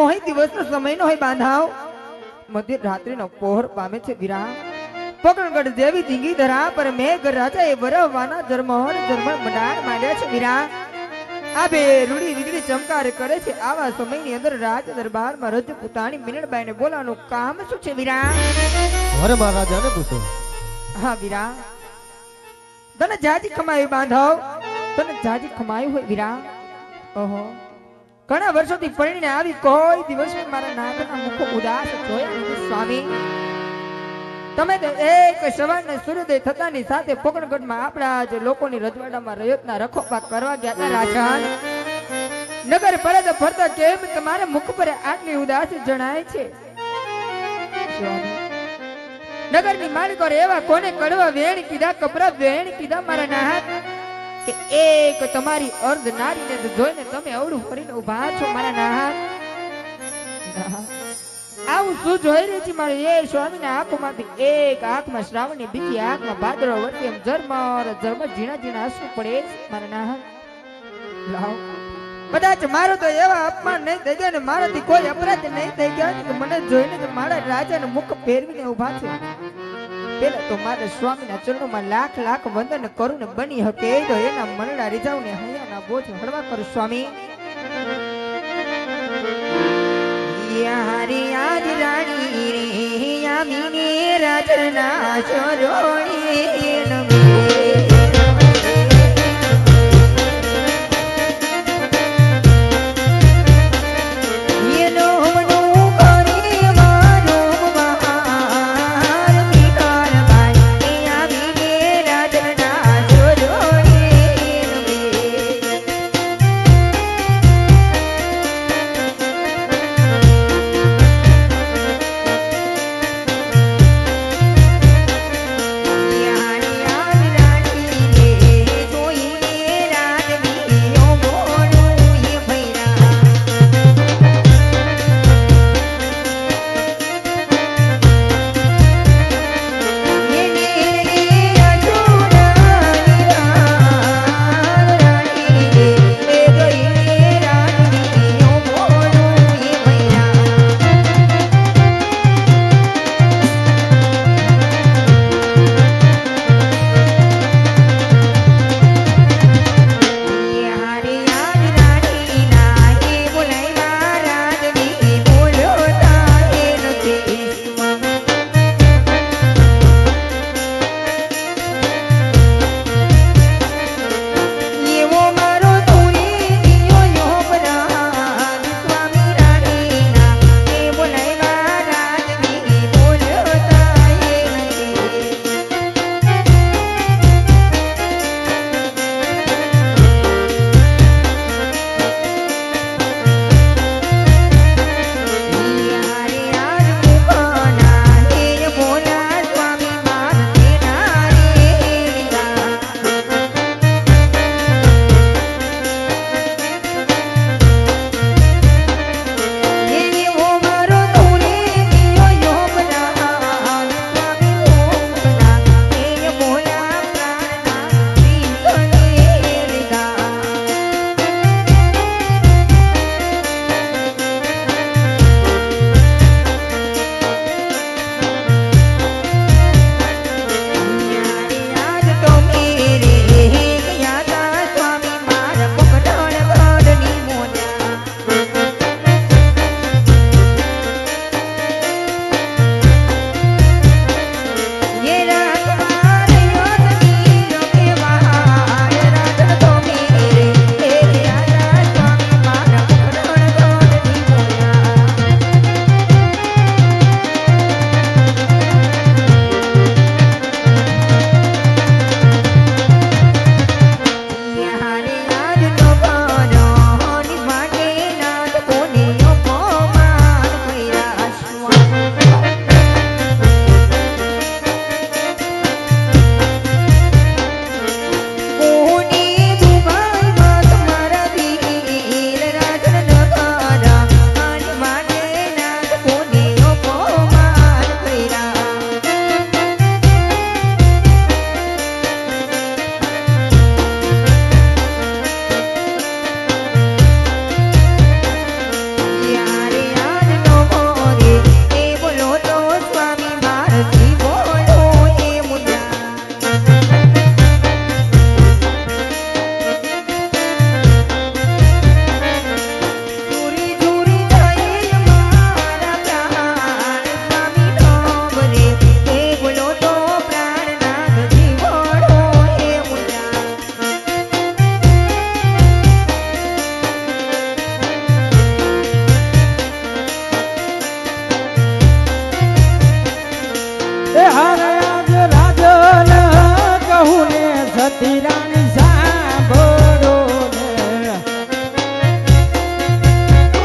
કોઈ દિવસનો સમય નો હોય બાંધાવ. મધ્ય રાત્રિનો પોહર પામે છે વિરા પકડગઢ દેવી ધીંગી ધરા પર મેઘ રાજા એ વરવાના જરમોહર જરમણ મંડાણ માંડ્યા છે વિરા આ બે રૂડી વીજળી ચમકાર કરે છે આવા સમયની અંદર રાજ દરબારમાં રજ પુતાણી મિનળબાઈને બોલાવાનું કામ શું છે વિરા વર મહારાજાને પૂછો. હા વિરા તને જાજી ખમાયું બાંધાવ? તને જાજી ખમાયું હોય વિરા ઓહો. ઘણા વર્ષોથી પરણીને આવી કોઈ દિવસ મારા નાથના મુખ ઉદાસ જોયા સ્વામી. તમે તો એક સવારના સૂર્યોદય થતાની સાથે પોકણગઢમાં આપણા જે લોકોની રજવાડામાં રયતના રખોપા કરવા ગયા હતા રાજા નગર પરત ફરતા કેમ તમારા મુખ પર આટલી ઉદાસ જણાય છે? નગરની માલિકો એવા કોને કડવા વેણ કીધા, કપરા વેણ કીધા મારા નાહત કે એક તમારી અર્ધ નારીને તો જોઈને તમે અવળું ફરીને ઊભા છો મારા નાહા. આવું શું જોઈ રહી છે મારે? એ સ્વામીના આંખોમાંથી એક આંખમાં શ્રાવણની બીજી આંખમાં ભાદરો વર્તી એમ ઝરમર ઝરમર ઝીણા ઝીણા આંસુ પડે મારા લાવ. કદાચ મારો તો એવા અપમાન નહીં થઈ ગયા ને મારાથી કોઈ અપરાધ નહીં થઈ ગયા મને જોઈને મારા રાજાને મુખ ફેરવીને ઊભા છે. પેલા તો મારે સ્વામીના ચરણોમાં લાખ લાખ વંદન કરું ને બની હકે તો એના મનડા રીઝાવને હૈયાના બોજ હળવા કરું, સ્વામી. યારી આજ રાણી રે, યામીને રાજના ચોરોણી.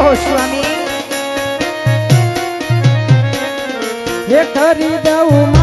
હો સ્વામી હે કરી દઉં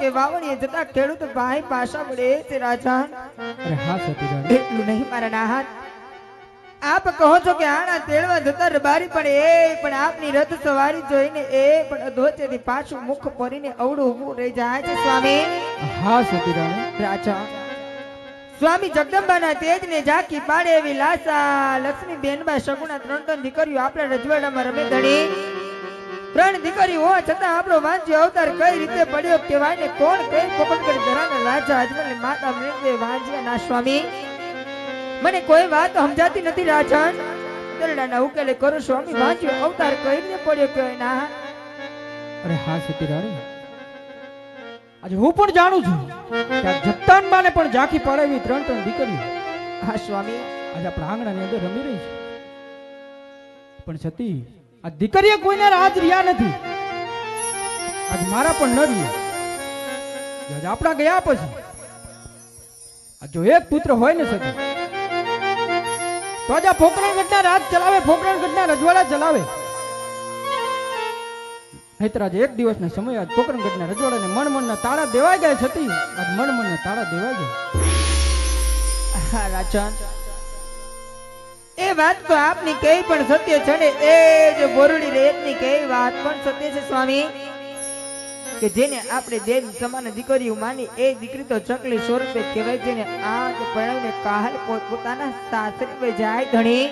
કે વાવણીએ જતા ખેડૂત ભાઈ પાછા વળે છે રાજા. એટલું નહીં મારા નાહત. આપ કહો છો કે આણા તેડવા જતા રબારી પણ એ પણ આપની રથ સવારી જોઈને એ પણ અધોચેથી પાછું મુખ ભરીને અવળું ઊભું રહી જાય છે સ્વામી. હા સતીરાણી રાજા. સ્વામી જગદંબાના તેજને ઝાંકી પાડે એવી લાસા લક્ષ્મી બેનબા સગુણા ત્રણ ત્રણ દીકરીઓ આપણા રજવાડામાં રમે ધણી. ત્રણ દીકરી હોવા છતાં આપણો વાંચ્યો અવતાર કઈ રીતે પડ્યો કહેવાય ને કોણ કઈ પોપટગઢ ધરાના રાજા અજમલ માતા મૃત્યુ વાંચ્યા ના સ્વામી મને કોઈ વાત સમજાતી નથી રાજન. દરડાના ઉકેલે કરો સ્વામી વાંચ્યો અવતાર કઈ રીતે પડ્યો કહેવાય ના. અરે હા સતીરાણી આજે હું પણ જાણું છું કે આ માને પણ ઝાંખી પડાવી ત્રણ ત્રણ દીકરીઓ. હા સ્વામી. આજે આપણા આંગણાની અંદર રમી રહી છે. પણ સતી આ દીકરીએ કોઈને રાજ રહ્યા નથી. આજ મારા પણ ન રહ્યા આજ આપણા ગયા પછી. જો એક પુત્ર હોય ને સતી તો આજ આ ઘટના રાજ ચલાવે પોકરણગઢના રજવાડા ચલાવે. નહીતર આજે એક દિવસના સમય આજ પોકરણગઢના રજવાડાને મન મણના તાળા દેવાઈ ગયા છતી. આજ મન મનના તાળા દેવાઈ ગયા હા રાજન એ વાત તો આપની કઈ પણ સત્ય છે ને એ જ બોરડી રેતની કઈ વાત પણ સત્ય છે સ્વામી? કે જેને આપણે દેવ સમાન દીકરીઓ માની એ દીકરી તો ચકલી સ્વરૂપે કહેવાય જેને આગ પરણવીને કાહલ પોતાના સાસરે જાય ધણી.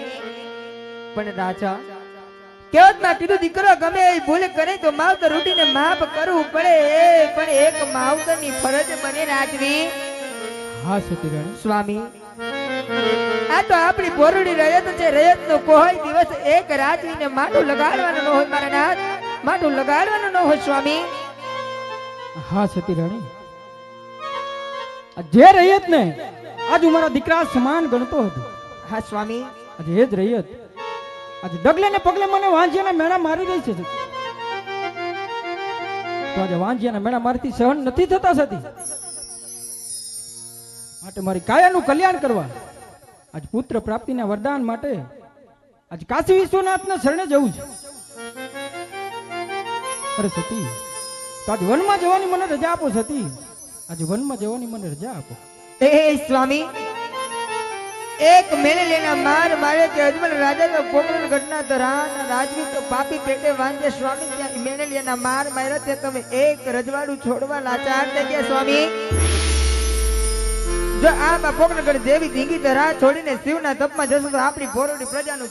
પણ રાજા કહેવતમાં કીધું દીકરો ગમે એ ભૂલ કરે તો માવતર રૂટીને માફ કરવું પડે એ પણ એક માવતરની ફરજ બને રાજવી હા સતીરાણી સ્વામી આ તો આપણી બોરડી રયત છે રયત નો કોઈ દિવસ એક રાજવીને માટું લગાડવાનું ન હોય મારા નાથ. માટું લગાડવાનું ન હોય સ્વામી. હા સતી રાણી જે રયત ને આજ હું મારા દીકરા સમાન ગણતો હતો. હા સ્વામી. આજે એ જ રયત આજે ડગલે ને પગલે મને વાંજિયાના મેળા મારી રહી છે તો આજે વાંજિયાના મેળા મારથી સહન નથી થતા સતી. માટે મારી કાયાનું કલ્યાણ કરવા આજ પુત્ર પ્રાપ્તિના વરદાન માટે આજ કાશી વિશ્વનાથના શરણે જવું છે. અરે સતી, તો આજ વનમાં જવાની મને રજા આપો સતી. આજ વનમાં જવાની મને રજા આપો. એ સ્વામી, એક મેળેલીના માર મારે તે અજમલ રાજા તો પોકરણ ઘટના ધરાન રાજવી તો પાપી પેટે વાંજે સ્વામી, ત્યાં મેળેલીના માર મારે તે તમે એક રજવાડું છોડવા લાચાર થઈ ગયા, સ્વામી.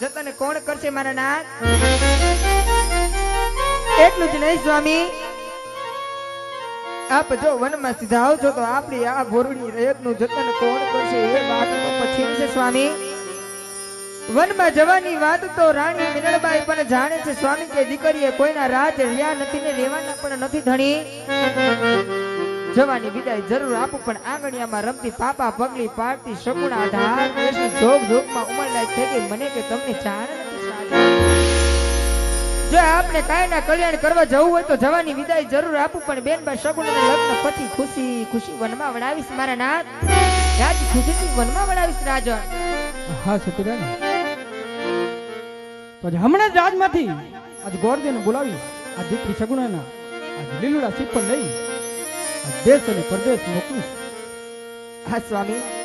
જતન કોણ કરશે સ્વામી. વનમાં જવાની વાત તો રાણી મિનળબાઈ પણ જાણે છે, સ્વામી, કે દીકરીએ કોઈના રાજ રહ્યા નથી ને રહેવાના પણ નથી ધણી. જવાની વિદાય જરૂર આપું, પણ આંગણિયામાં રમતી પાપા પગલી પાડતી શકુણા અઢાર કૃષ્ણ જોગ જોગમાં ઉંમર લાયક થઈ ગઈ. મને કે તમને જાણ જો આપણે કાયના કલ્યાણ કરવા જવું હોય તો જવાની વિદાય જરૂર આપું, પણ બેનબા શકુણાના લગ્ન પછી ખુશી ખુશી વનમાં વડાવીશ મારા નાથ. રાજ ખુશીથી વનમાં વડાવીશ રાજન. હા સતીરાણી પછી હમણાં જ રાજમાંથી આજ ગોરદેને બોલાવી. આ દીકરી સગુણાના આજ લીલુડા સીપ પર લઈ દેશ અને પરદેશ મોકલું. હા સ્વામી